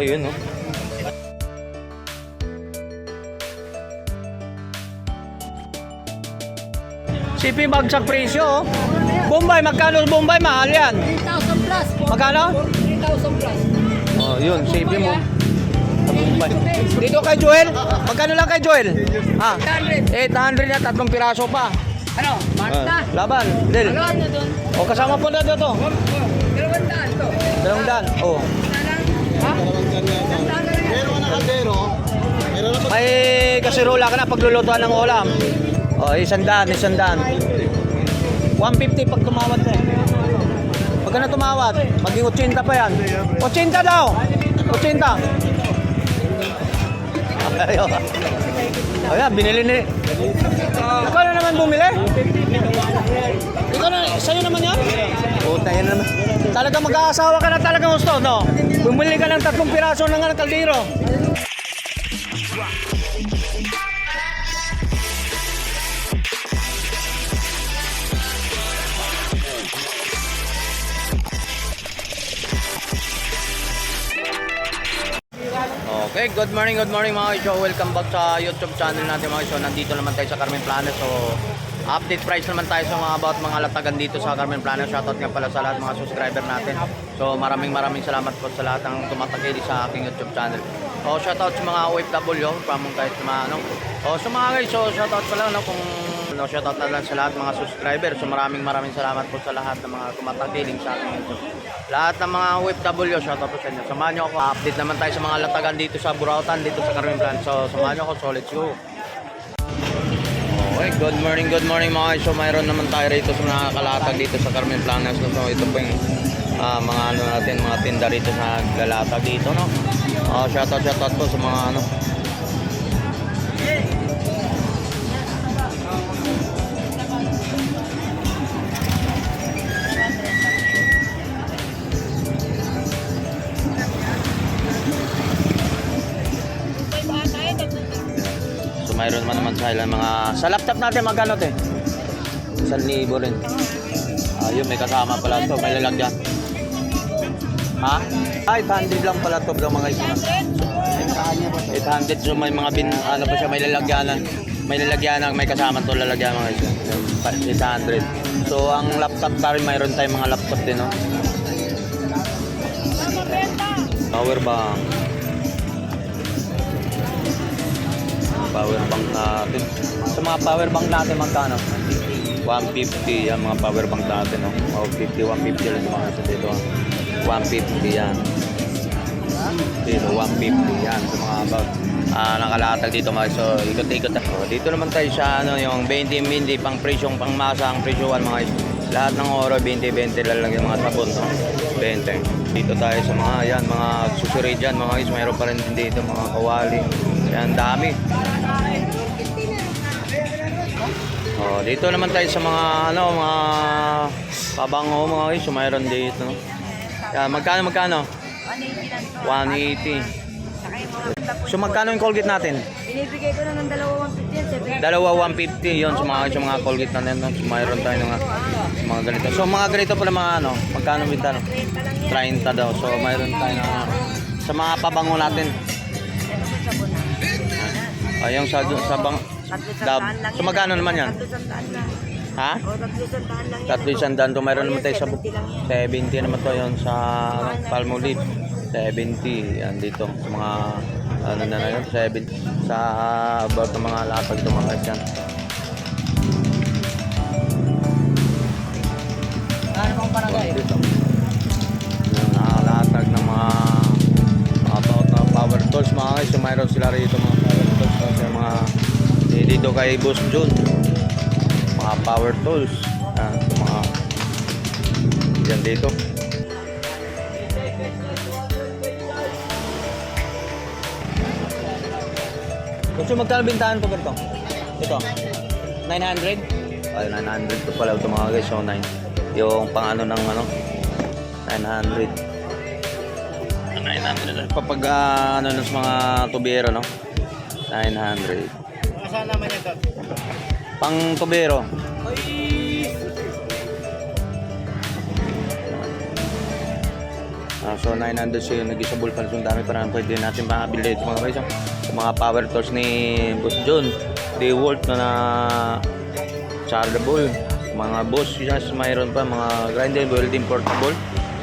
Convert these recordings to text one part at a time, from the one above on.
Ayun, no? CP bagsak presyo, oh. Bombay, magkano Bombay? Mahal yan. 3,000 plus. Magkano? 3,000 plus. Oh, yun, CP mo. Bombay. Dito kay Joel, magkano lang kay Joel? Ha? 800. 800 na, tatlong piraso pa. Ano? Marta? Ah, laban, Del. Ano ano doon? O, kasama po na dito. Dalawang daan to. Dalawang daan. Oh. May kasirola ka na paglulutuan ng ulam. O, isang daan, isang daan. 150 pag tumawad eh. Ka na tumawad, maging 80 pa yan. 80 daw! 80! Ayaw. Ayan, binili ni... Ikaw na naman bumili? Ikaw na, sa'yo naman yan? Puta yan naman. Talaga mag-aasawa ka na talaga gusto, no? Bumili ka ng tatlong piraso ng ano, kaldero. Okay, good morning, good morning mga isyo. Welcome back sa YouTube channel natin mga isyo. Nandito naman tayo sa Carmen Planet. So, update price naman tayo sa mga about mga latagan dito sa Carmen Planet. Shoutout nga pala sa lahat mga subscriber natin. So, maraming maraming salamat po sa lahat ng tumatakili sa aking YouTube channel. O, shoutout sa mga OFW, from kahit sa mga ano. O, sa mga guys, so shoutout pa lang no, kung no, shoutout na lang sa lahat mga subscriber. So, maraming maraming salamat po sa lahat ng mga tumatakiling sa aking YouTube. Lahat ng mga OFW, shoutout po sa inyo. Samahan nyo ako. Update naman tayo sa mga latagan dito sa Burautan, dito sa Carmen Plan. So, samahan nyo ako. So, let's go. Okay, good morning, good morning mga. So, mayroon naman tayo rito sa mga kalatag dito sa Carmen Planas. No? So, ito po yung ah, mga ano natin, mga tinda rito sa galatag dito, no? Oh, shoutout, shoutout po sa mga ano. Mayroon man naman sila mga sa laptop natin magkano te? 1,000 rin. Ayun may kasama pala to, may lalagyan. Ha? Ay, 800 lang pala to bro mga isa. 800 so may mga bin ano pa siya may lalagyanan. May lalagyanan, may kasama to lalagyan mga isa. 800. So ang laptop rin mayroon tayong mga laptop din no. Power bank. Power bank natin. Sa mga power bank natin magkano? 150 yan mga power bank natin no. 150 150 lang mga sa dito. 150 yan. Dito 150 yan sa mga about ah nakalatag dito mga so ikot-ikot ako. Dito naman tayo sa ano yung 20 20 pang presyong pang masa ang presyoan mga lahat ng oro 20 20 lang lang yung mga sabon no. 20. Dito tayo sa mga yan mga susunod dyan mga is mayroon pa rin dito mga kawali. Yan dami. Oh, dito naman tayo sa mga ano, mga pabango mga guys, mayroon dito. No? Yan, magkano magkano? 180. So magkano yung Colgate natin? Binibigay ko na ng dalawa 150 yan. Sabi, Dalawa 150 yon sa mga sa mga Colgate no? So, mayroon tayo ng mga, mga ganito. So mga ganito pala mga ano, magkano bita no? 30 lang yan. 30 daw. So mayroon tayo ng ano, sa mga pabango natin. Ayong sa sa bang dab. So magkano naman yan? Ha? Tatlo isang daan mayroon naman tayo sa 70 lang yan. 70 naman to yon sa ano, Palmolive 70 yan dito sa mga ano na na yun 70 sa about ng mga latag to mga yan Ano pang paragay? dito. Yung nakalatag ng mga about na power tools mga guys. So mayroon sila rito mga power tools. Sa mga eh, dito kay Boss Jun. Mga power tools. Sa mga yan dito Gusto magkano bintahan ko ganito? Ito. 900? Ay, 900 to pala ito mga guys. So, 9. Yung pang ano ng ano? 900. 900. Kapag ah, ano ng mga tubero, no? 900. Saan naman yan? Pang tubero. Ah, so 900 so yung nag-isabol pa yung dami pa rin pwede natin makabili ito mga guys. ah. Sa mga power tools ni Boss John, DeWalt na na chargeable. Mga boss, yes, mayroon pa mga grinder, welding portable.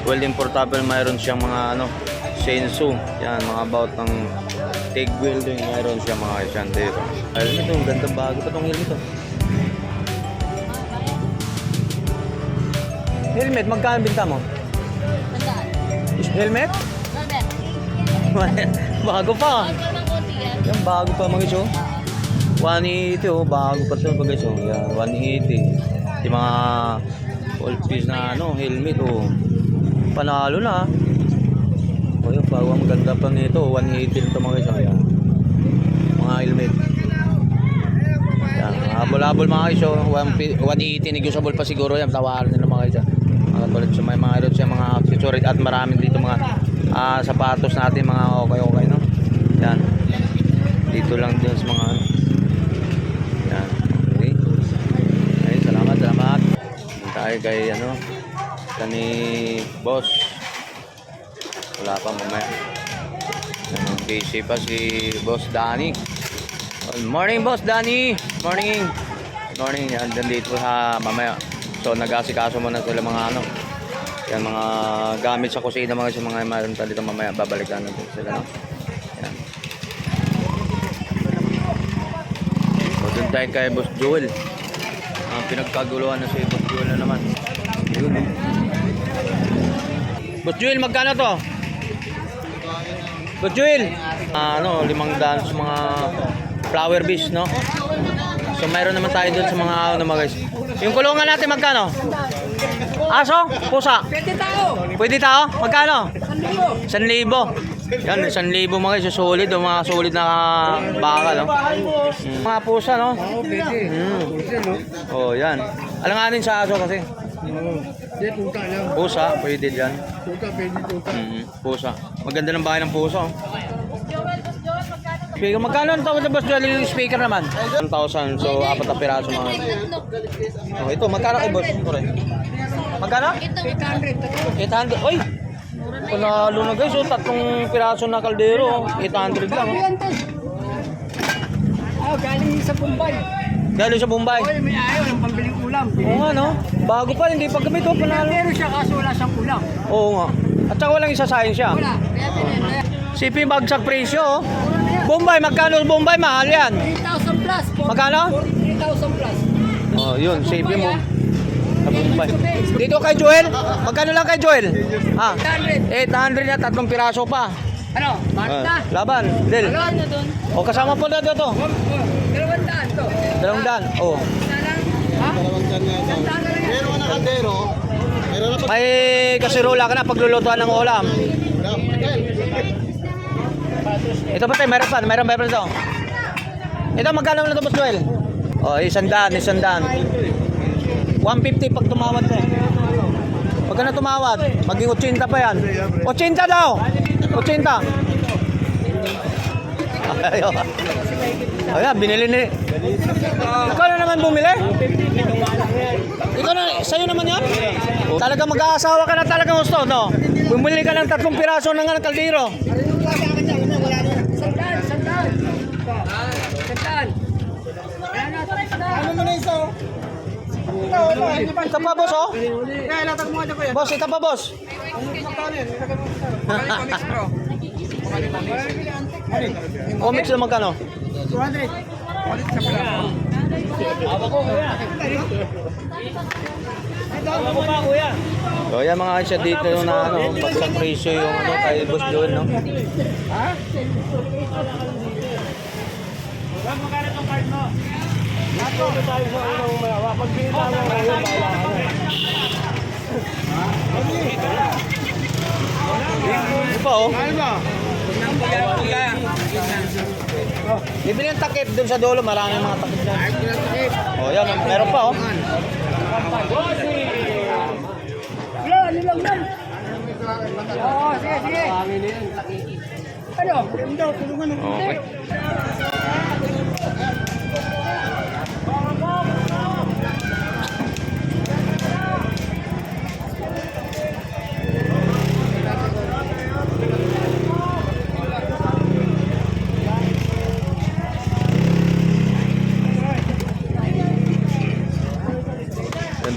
Welding portable, mayroon siyang mga ano, sensu. Yan, mga about ng TIG welding, mayroon siyang mga isyan dito. Helmet, oh, ganda bago pa tong helmet. Helmet, magkano binta mo? Helmet? Bago pa. Yan. Bago pa mga iso. 180 oh, bago pa ito mga iso. Yan, 180. Yung mga all piece na ano, helmet oh. Panalo na. O yun, bago ang ganda pa nito. 180 nito mga iso. Yan. Mga helmet. Yan, habol-habol mga iso. 180 negotiable pa siguro yan. Tawaran nila mga iso. Tulad sa may mga ito sa mga accessories at marami dito mga ah, sapatos natin mga okay okay no. Yan. Dito lang din sa mga ano. Yan. Okay. Ay, salamat, salamat. Dito tayo kay ano, kani boss. Wala pa mamaya. Busy pa si boss Danny. Good morning, boss Danny. Morning. Morning. Yan, dito sa mamaya. So, nag-asikaso muna sila mga ano. Yan, mga gamit sa kusina mga sa mga pa dito mamaya. Babalikan natin sila? Yan. So, dun tayo kay Boss Joel. Ang pinagkaguluhan na si Boss Joel na naman. Yun, no? Boss Joel, magkano to? Boss Joel! Ah, ano, limang daan mga flower bees, no? So, mayroon naman tayo dun sa mga ano mga guys. Yung kulungan natin magkano? Aso? Pusa? Pwede tao. Pwede tao? Magkano? 1,000. Yan, 1,000 mga guys. Solid, oh, mga solid na baka, no? Mm. Mga pusa, no? Oo, pwede. Mm. Pusa? Oh, yan. Alanganin sa aso kasi. Pusa, pwede dyan. Puta, pwede puta. Mm, pusa. Maganda ng bahay ng pusa, oh. Speaker, magkano ang tawag sa Boss Joel yung speaker naman? 1,000, so apat na piraso mga. Oh, ito, magkano kay Boss? Ito rin. Magkano? Ito. 800. Oy! Panalo na guys, oh, tatlong piraso na kaldero. 800 lang. Oh. Ah, galing sa Bombay. Galing sa Bombay. Oy, may ayaw ng pambiling ulam. Oo nga, no? Bago pa, hindi pa gamit, oh, panalo. Pero siya kaso wala siyang ulam. Oo nga. At saka walang isasayin siya. Wala. Kaya pinenda. Bagsak presyo, oh. Bombay, magkano Bombay? Mahal yan. 3,000 plus. Magkano? 3,000 plus. Oh, yun, CP mo. Sa Bombay. Dito kay Joel, magkano lang kay Joel? Ah, 800. 800 na, tatlong piraso pa. Ano? Marta? Ah, laban, Del. Ano ano doon? O, kasama po na dito. Dalawang daan to. Dalawang daan. Oh. Ha? Dalawang ito. Daan na yan. Pero ka na kaldero, meron na pag... May kasirola ka na paglulutuan ng ulam. Ito pa tayo, meron pa, meron meron ito. Ito, magkano na ito, Boss Joel? Oh, isang daan, isang daan. 150 pag tumawad ka. Pag ka na tumawad, maging 80 pa yan. 80 daw! 80! Ayaw. Ayan, binili ni... Ikaw na naman bumili? Ikaw na, sa'yo naman yan? Talaga mag-aasawa ka na talaga gusto, no? Bumili ka ng tatlong piraso ng ano, kaldero. Sandaan, sandaan. Sandaan. Ano mo na iso? Ito pa, boss, oh. Kuya. Boss, ito pa, boss. Comics na magkano? 200. So, yan mga siya dito na ano, pag sa presyo yung ano, kay Boss Joel, no? Ito pa, oh. Ano ba? Bibili yung takip dun sa dulo, maraming mga takip dyan. Oh, yan, meron pa, oh. Wala, ano lang? Oo, sige, sige. Ano? Okay.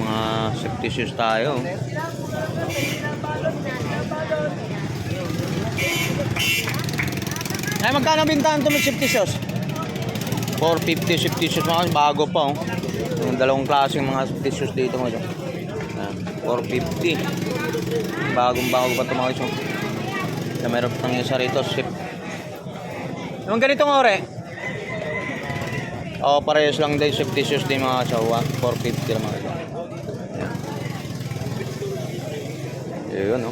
mga safety shoes tayo. Ay, magkano bintahan ito may safety shoes? 450 safety shoes mga kasi bago pa oh. Yung dalawang klaseng mga safety shoes dito mga. Ayan, 450. Bagong bago pa ito mga kasi. Na meron pang isa rito, sip. Yung ganitong ore? Oo, parehas lang din safety shoes din mga kasawa. 450 lang mga kasi. Yun.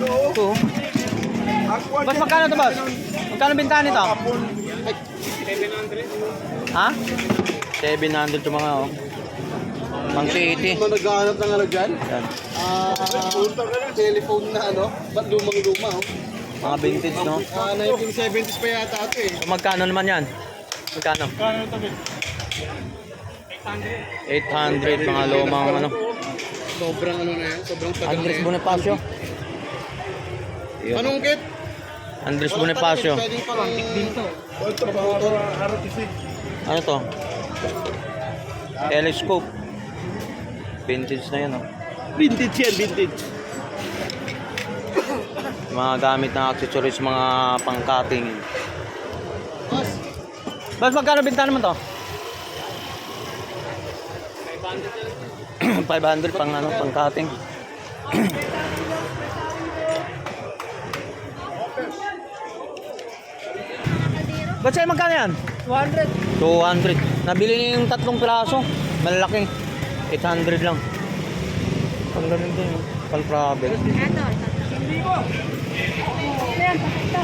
Ito. oh. Boss, magkano ito, boss? Magkano bintahan nito? 700. Ha? 700 ito mga, oh. Pang city. Ano naghahanap ng ano dyan? Yan. Ah, telephone na ano? Ba't lumang-luma, oh? Mga vintage, no? Ah, 1970s pa yata ito eh. Magkano naman yan? Magkano? 800 mga lumang ano. Sobrang ano na yan, sobrang tagal Andres. Bonifacio. Yun. Panungkit? Andres Bonifacio. Ano to? Telescope. Vintage na yan, oh. Vintage yan, vintage. Mga gamit na accessories, mga pang-cutting. Boss, magkano binta naman to? 500 pang ano, pang cutting. Ba't sa'yo magkano yan? 200. 200. Nabili niya yung tatlong piraso. Malaki. 800 lang. Pang ganun din. oh. Pang travel. Ayan, pakita.